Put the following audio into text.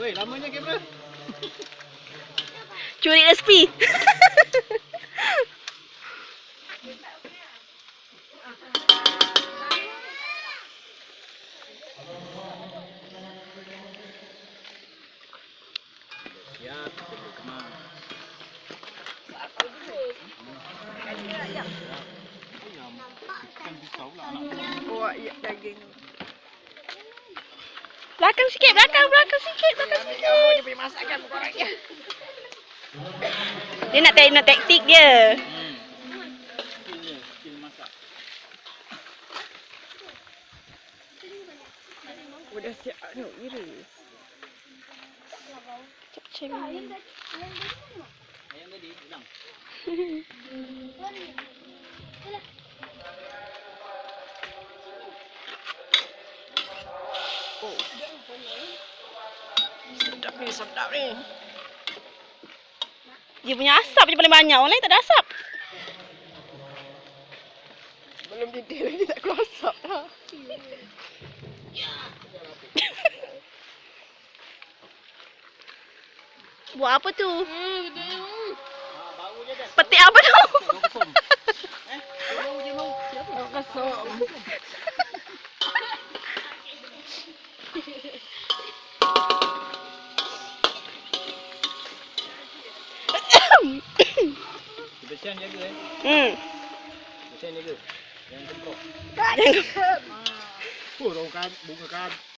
Weh, lamanya kamera. Curi resipi. Ya, kita Belakang sikit, belakang, belakang sikit, belakang sikit. Dia punya masakan korangnya. Dia nak tengok nak taktik dia. Hmm. Skillnya, skill masak. Udah siap anu ira. Cek Ayam tadi hilang. Sedap ni, sedap ni. Dia punya asap je paling banyak. Orang lain tak ada asap. Belum didil lagi tak keluar asap dah. Buat apa tu? Dah. Petik apa tu? Eh, bau je bau. Siapa? Bau kosong. Kebersihan jaga eh. Hmm. Kebersihan jaga. Jangan temprok. Jangan Oh, bau kan, bunga kan.